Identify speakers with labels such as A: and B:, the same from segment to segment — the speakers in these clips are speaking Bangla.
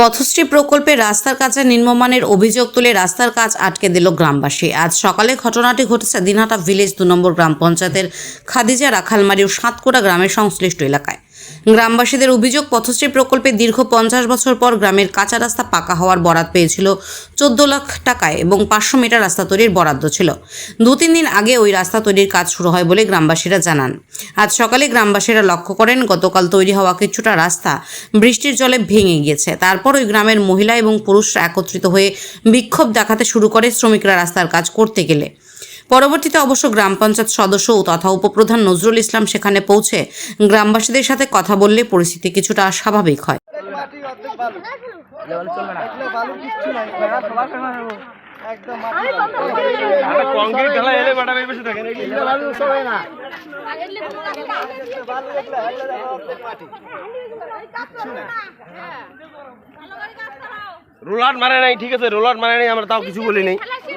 A: পথশ্রী প্রকল্পে রাস্তার কাছে নিম্নমানের অভিযোগ তুলে রাস্তার কাজ আটকে দিল গ্রামবাসী। আজ সকালে ঘটনাটি ঘটেছে দিনহাটা ভিলেজ দু নম্বর গ্রাম পঞ্চায়েতের খাদিজা রাখালমারি ও সাতকোটা গ্রামের সংশ্লিষ্ট এলাকায়। গ্রামবাসীদের অভিযোগ, পথশ্রী প্রকল্পে দীর্ঘ পঞ্চাশ বছর পর গ্রামের কাঁচা রাস্তা পাকা হওয়ার বরাদ পেয়েছিল চোদ্দ লাখ টাকায় এবং পাঁচশো মিটার রাস্তা তৈরির বরাদ্দ ছিল। দু তিন দিন আগে ওই রাস্তা তৈরির কাজ শুরু হয় বলে গ্রামবাসীরা জানান। আজ সকালে গ্রামবাসীরা লক্ষ্য করেন, গতকাল তৈরি হওয়া কিছুটা রাস্তা বৃষ্টির জলে ভেঙে গিয়েছে। তারপর ওই গ্রামের মহিলা এবং পুরুষরা একত্রিত হয়ে বিক্ষোভ দেখাতে শুরু করে শ্রমিকরা রাস্তার কাজ করতে গেলে। পরবর্তীতে অবশ্য গ্রাম পঞ্চায়েত সদস্য তথা উপপ্রধান নজরুল ইসলাম সেখানে পৌঁছে গ্রামবাসীদের সাথে কথা বললে পরিস্থিতি কিছুটা স্বাভাবিক হয়।
B: রোলার মানে নাই, ঠিক আছে, রোলার মানে নাই, আমরা তাও কিছু বলি নাই।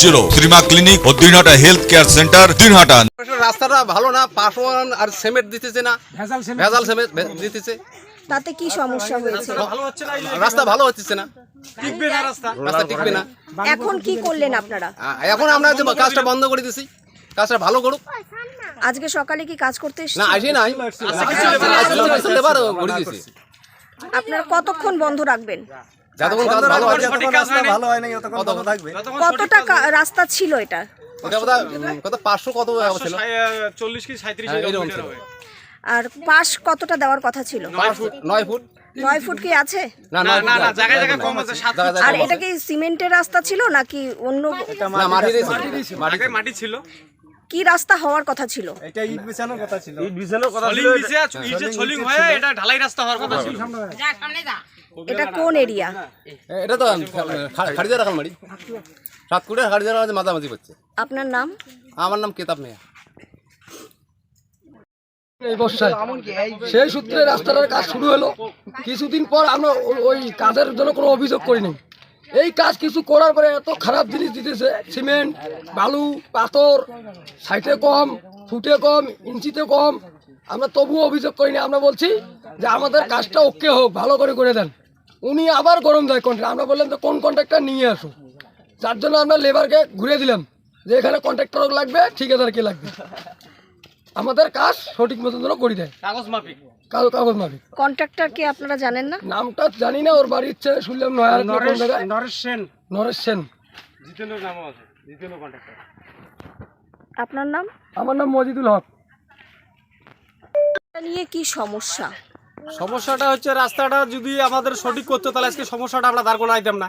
C: zero Shrima clinic ও Dinhata health care centre Dinhata.
D: রাস্তাটা ভালো না পাশওয়ান আর সিমেন্ট দিতেছে না ভেজাল সিমেন্ট। দিতেছে।
E: তাতে কি সমস্যা হয়েছে?
D: রাস্তা ভালো হচ্ছে না
B: টিকবে না রাস্তা?
D: রাস্তা টিকবে না।
E: এখন কি করলেন আপনারা?
D: এখন আমরা যে কাজটা বন্ধ করে দিছি কাজটা ভালো করুক।
E: আজকে সকালে কি কাজ করতে
D: না আসি নাই। লেবার করে দিছি।
E: আপনারা কতক্ষণ বন্ধ রাখবেন?
D: যতক্ষণ কাজ ভালো আছে
B: সঠিক কাজ হয়
F: ভালো হয় নাই অতক্ষণ ভালো থাকবে।
E: কতটা রাস্তা ছিল এটা?
D: এটা বোধহয় উম, কত পাঁচশো কত ছিল
B: চল্লিশ কি সাঁত্রিশ
D: এরকম ছিল।
E: আর পাশ কতটা দেওয়ার কথা ছিল?
D: নয় ফুট। নয় ফুট।
E: নয় ফুট কি আছে?
D: না
B: না না
D: ফুট
B: না
D: না।
B: জায়গায় জায়গায় কম আছে সাত
E: আর এটা কি সিমেন্টের রাস্তা ছিল নাকি অন্য
D: মাটি
B: ছিল।
E: কি রাস্তা হওয়ার কথা ছিল?
F: এটা ইট বিছানোর কথা ছিল।
B: ইট বিছানোর কথা ছিল ইটে ছলিং হয়ে এটা ঢালাই রাস্তা হওয়ার কথা ছিল।
E: এটা কোন এরিয়া?
D: এটা তো খাড়িদা রাখাল মাটি সাত কোটি খাড়িদা রাখাল মাঝামাঝি করছে।
E: আপনার নাম?
D: আমার নাম কেতাব মেয়া।
G: এই বর্ষায়। সেই সূত্রে রাস্তাটার কাজ শুরু হলো। কিছুদিন পর আমরা ওই কাজের জন্য কোনো অভিযোগ করিনি। এই কাজ কিছু করার পরে এত খারাপ জিনিস দিতেছে, সিমেন্ট, বালু, পাথর, সাইটে কম, ফুটে কম, ইঞ্চিতে কম। আমরা তবুও অভিযোগ করিনি, আমরা বলছি যে আমাদের কাজটা ওকে হোক, ভালো করে করে দেন। উনি আবার গরম দেয় কন্ট্রাক্ট আমরা বললাম যে কোন কন্ট্রাক্টর নিয়ে আসো যার জন্য আমরা লেবারকে ঘুরে দিলাম, যে এখানে কন্ট্রাক্টর লাগবে, ঠিকাদারকে লাগবে। আমাদের কাজ সঠিক মতন যেন করে দেয়।
B: কাগজ মাফিক।
G: কাগজ কাগজ মাফিক।
E: কন্ট্রাক্টর কি আপনারা জানেন না?
G: নামটা জানি না ওর বাড়ি ইচ্ছে শুনলাম নয়ার কোন জায়গায়
B: নরেশ সেন।
G: নরেশ সেন।
B: জিতেন্দ্র নামও আছে জিতেন্দ্র কন্ট্রাক্টর
E: আপনার নাম?
G: আমার নাম মজিদুল হক।
E: এটা নিয়ে কি সমস্যা?
B: সমস্যাটা হচ্ছে রাস্তাটা যদি আমাদের সঠিক করতো তাহলে আজকে সমস্যাটা আমরা দাঁড় করে আইতাম না।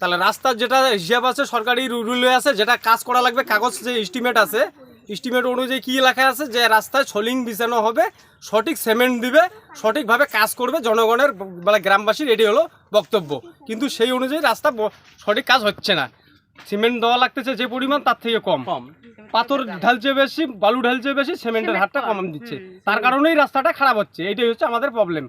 B: তাহলে রাস্তার যেটা হিসাব আছে সরকারি রুলে আছে যেটা কাজ করা লাগবে কাগজ যে এস্টিমেট আছে এস্টিমেট অনুযায়ী কী লেখা আছে? যে রাস্তায় ছলিং বিছানো হবে সঠিক সিমেন্ট দিবে সঠিকভাবে কাজ করবে জনগণের মানে গ্রামবাসীর এটি হলো বক্তব্য। কিন্তু সেই অনুযায়ী রাস্তা ব- সঠিক কাজ হচ্ছে না। সিমেন্ট দেওয়া লাগতেছে যে পরিমাণ তার থেকে কম। পাথর ঢালছে বেশি বালু ঢালছে বেশি সিমেন্টের হারটা কম। দিচ্ছে। তার কারণেই রাস্তাটা খারাপ হচ্ছে। এটাই হচ্ছে আমাদের প্রবলেম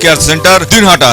C: care centre Dinhata